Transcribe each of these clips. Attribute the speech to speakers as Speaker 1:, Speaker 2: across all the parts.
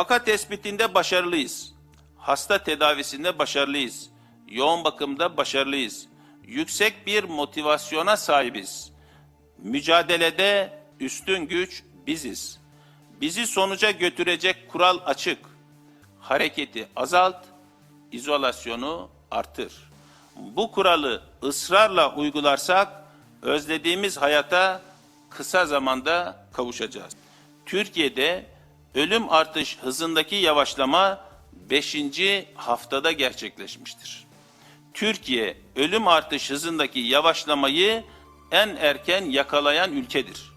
Speaker 1: Vaka tespitinde başarılıyız. Hasta tedavisinde başarılıyız. Yoğun bakımda başarılıyız. Yüksek bir motivasyona sahibiz. Mücadelede üstün güç biziz. Bizi sonuca götürecek kural açık. Hareketi azalt, izolasyonu artır. Bu kuralı ısrarla uygularsak özlediğimiz hayata kısa zamanda kavuşacağız. Türkiye'de ölüm artış hızındaki yavaşlama 5. haftada gerçekleşmiştir. Türkiye ölüm artış hızındaki yavaşlamayı en erken yakalayan ülkedir.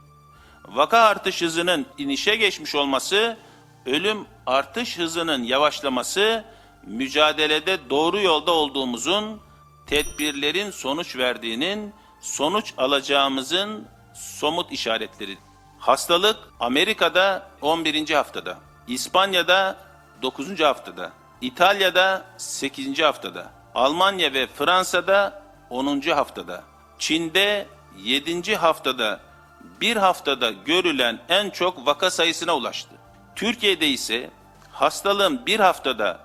Speaker 1: Vaka artış hızının inişe geçmiş olması, ölüm artış hızının yavaşlaması, mücadelede doğru yolda olduğumuzun, tedbirlerin sonuç verdiğinin, sonuç alacağımızın somut işaretleri. Hastalık Amerika'da 11. haftada, İspanya'da 9. haftada, İtalya'da 8. haftada, Almanya ve Fransa'da 10. haftada, Çin'de 7. haftada bir haftada görülen en çok vaka sayısına ulaştı. Türkiye'de ise hastalığın bir haftada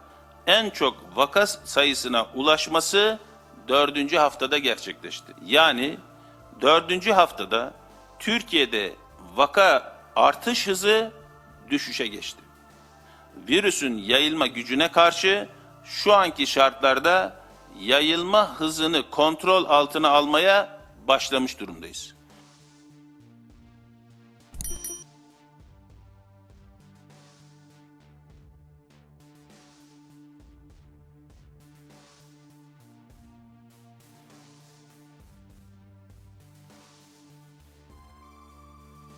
Speaker 1: en çok vaka sayısına ulaşması dördüncü haftada gerçekleşti. Yani dördüncü haftada Türkiye'de vaka artış hızı düşüşe geçti. Virüsün yayılma gücüne karşı şu anki şartlarda yayılma hızını kontrol altına almaya başlamış durumdayız.